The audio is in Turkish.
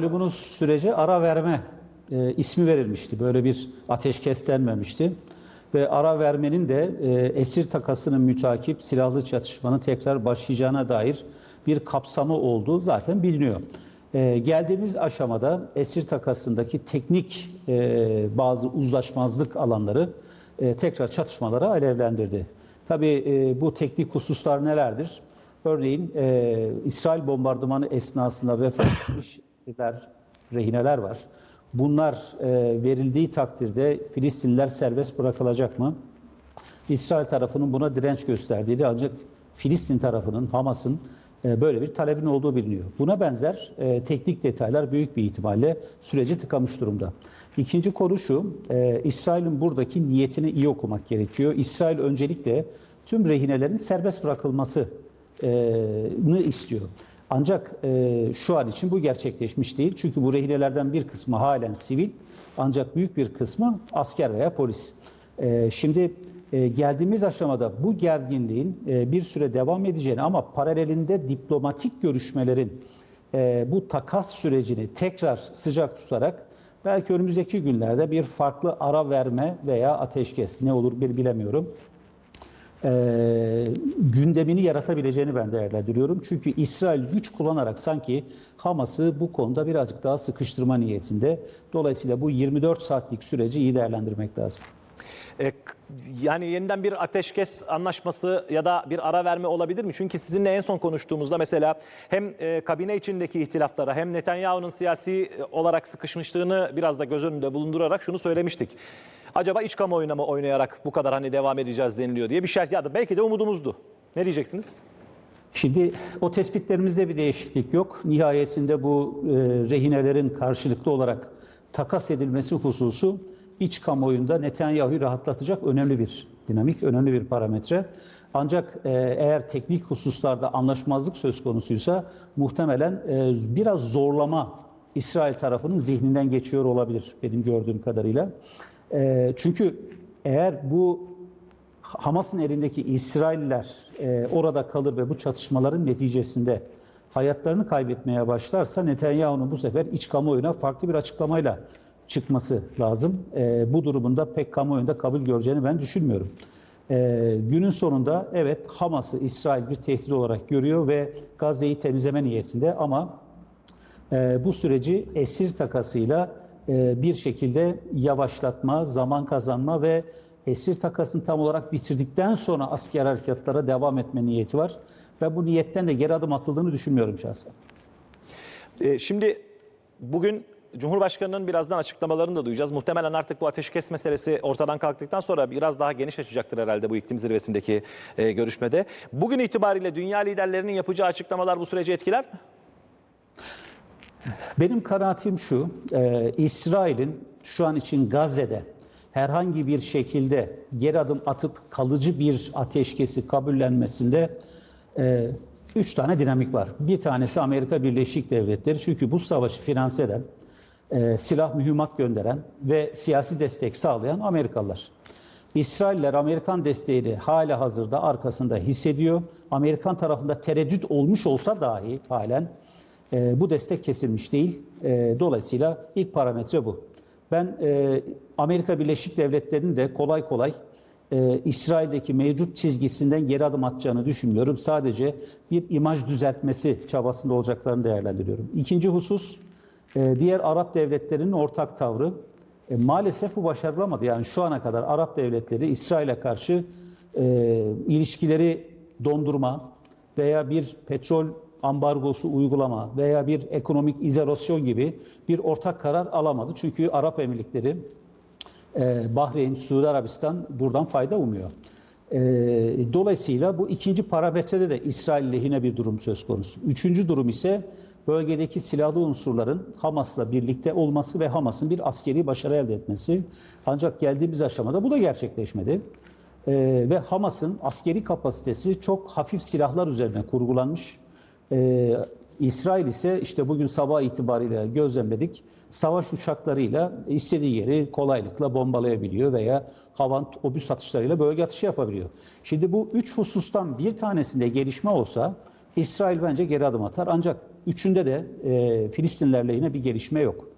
Malumunuz sürece ara verme e, ismi verilmişti. Böyle bir ateşkes denmemişti. Ve ara vermenin de e, esir takasının mütakip silahlı çatışmanın tekrar başlayacağına dair bir kapsamı olduğu zaten biliniyor. E, geldiğimiz aşamada esir takasındaki teknik e, bazı uzlaşmazlık alanları e, tekrar çatışmalara alevlendirdi. Tabii e, bu teknik hususlar nelerdir? Örneğin e, İsrail bombardımanı esnasında vefat etmişler, rehineler var. Bunlar e, verildiği takdirde Filistinliler serbest bırakılacak mı? İsrail tarafının buna direnç gösterdiği ancak Filistin tarafının, Hamas'ın e, böyle bir talebin olduğu biliniyor. Buna benzer e, teknik detaylar büyük bir ihtimalle süreci tıkamış durumda. İkinci konu şu, e, İsrail'in buradaki niyetini iyi okumak gerekiyor. İsrail öncelikle tüm rehinelerin serbest bırakılması ni istiyor. Ancak e, şu an için bu gerçekleşmiş değil. Çünkü bu rehinelerden bir kısmı halen sivil ancak büyük bir kısmı asker veya polis. E, şimdi e, geldiğimiz aşamada bu gerginliğin e, bir süre devam edeceğini ama paralelinde diplomatik görüşmelerin e, bu takas sürecini tekrar sıcak tutarak belki önümüzdeki günlerde bir farklı ara verme veya ateşkes ne olur bir bilemiyorum e, gündemini yaratabileceğini ben değerlendiriyorum. Çünkü İsrail güç kullanarak sanki Hamas'ı bu konuda birazcık daha sıkıştırma niyetinde. Dolayısıyla bu 24 saatlik süreci iyi değerlendirmek lazım. E, yani yeniden bir ateşkes anlaşması ya da bir ara verme olabilir mi? Çünkü sizinle en son konuştuğumuzda mesela hem e, kabine içindeki ihtilaflara hem Netanyahu'nun siyasi e, olarak sıkışmışlığını biraz da göz önünde bulundurarak şunu söylemiştik. Acaba iç kamuoyuna mı oynayarak bu kadar hani devam edeceğiz deniliyor diye bir şey ya da belki de umudumuzdu. Ne diyeceksiniz? Şimdi o tespitlerimizde bir değişiklik yok. Nihayetinde bu e, rehinelerin karşılıklı olarak takas edilmesi hususu iç kamuoyunda Netanyahu'yu rahatlatacak önemli bir dinamik, önemli bir parametre. Ancak e, eğer teknik hususlarda anlaşmazlık söz konusuysa muhtemelen e, biraz zorlama İsrail tarafının zihninden geçiyor olabilir benim gördüğüm kadarıyla. E, çünkü eğer bu Hamas'ın elindeki İsrailler orada kalır ve bu çatışmaların neticesinde hayatlarını kaybetmeye başlarsa Netanyahu'nun bu sefer iç kamuoyuna farklı bir açıklamayla çıkması lazım. E, bu durumunda pek kamuoyunda kabul göreceğini ben düşünmüyorum. E, günün sonunda evet Hamas'ı İsrail bir tehdit olarak görüyor ve Gazze'yi temizleme niyetinde ama e, bu süreci esir takasıyla e, bir şekilde yavaşlatma, zaman kazanma ve esir takasını tam olarak bitirdikten sonra asker harekatlara devam etme niyeti var. Ve bu niyetten de geri adım atıldığını düşünmüyorum şahsen. E, şimdi bugün Cumhurbaşkanı'nın birazdan açıklamalarını da duyacağız. Muhtemelen artık bu ateşkes meselesi ortadan kalktıktan sonra biraz daha geniş açacaktır herhalde bu iklim zirvesindeki e, görüşmede. Bugün itibariyle dünya liderlerinin yapacağı açıklamalar bu süreci etkiler mi? Benim kanaatim şu, e, İsrail'in şu an için Gazze'de herhangi bir şekilde geri adım atıp kalıcı bir ateşkesi kabullenmesinde e, üç tane dinamik var. Bir tanesi Amerika Birleşik Devletleri çünkü bu savaşı finanse eden, e, silah mühimmat gönderen ve siyasi destek sağlayan Amerikalılar. İsrailler Amerikan desteğini hala hazırda arkasında hissediyor. Amerikan tarafında tereddüt olmuş olsa dahi halen e, bu destek kesilmiş değil. E, dolayısıyla ilk parametre bu. Ben e, Amerika Birleşik Devletleri'nin de kolay kolay e, İsrail'deki mevcut çizgisinden geri adım atacağını düşünmüyorum. Sadece bir imaj düzeltmesi çabasında olacaklarını değerlendiriyorum. İkinci husus diğer Arap devletlerinin ortak tavrı. E, maalesef bu başarılamadı. Yani şu ana kadar Arap devletleri İsrail'e karşı e, ilişkileri dondurma veya bir petrol ambargosu uygulama veya bir ekonomik izolasyon gibi bir ortak karar alamadı. Çünkü Arap Emirlikleri, e, Bahreyn, Suudi Arabistan buradan fayda umuyor. E, dolayısıyla bu ikinci parametrede de İsrail lehine bir durum söz konusu. Üçüncü durum ise bölgedeki silahlı unsurların Hamas'la birlikte olması ve Hamas'ın bir askeri başarı elde etmesi. Ancak geldiğimiz aşamada bu da gerçekleşmedi. Ee, ve Hamas'ın askeri kapasitesi çok hafif silahlar üzerine kurgulanmış. Ee, İsrail ise işte bugün sabah itibariyle gözlemledik. Savaş uçaklarıyla istediği yeri kolaylıkla bombalayabiliyor veya havan obüs atışlarıyla bölge atışı yapabiliyor. Şimdi bu üç husustan bir tanesinde gelişme olsa İsrail bence geri adım atar. Ancak üçünde de e, Filistinlerle yine bir gelişme yok.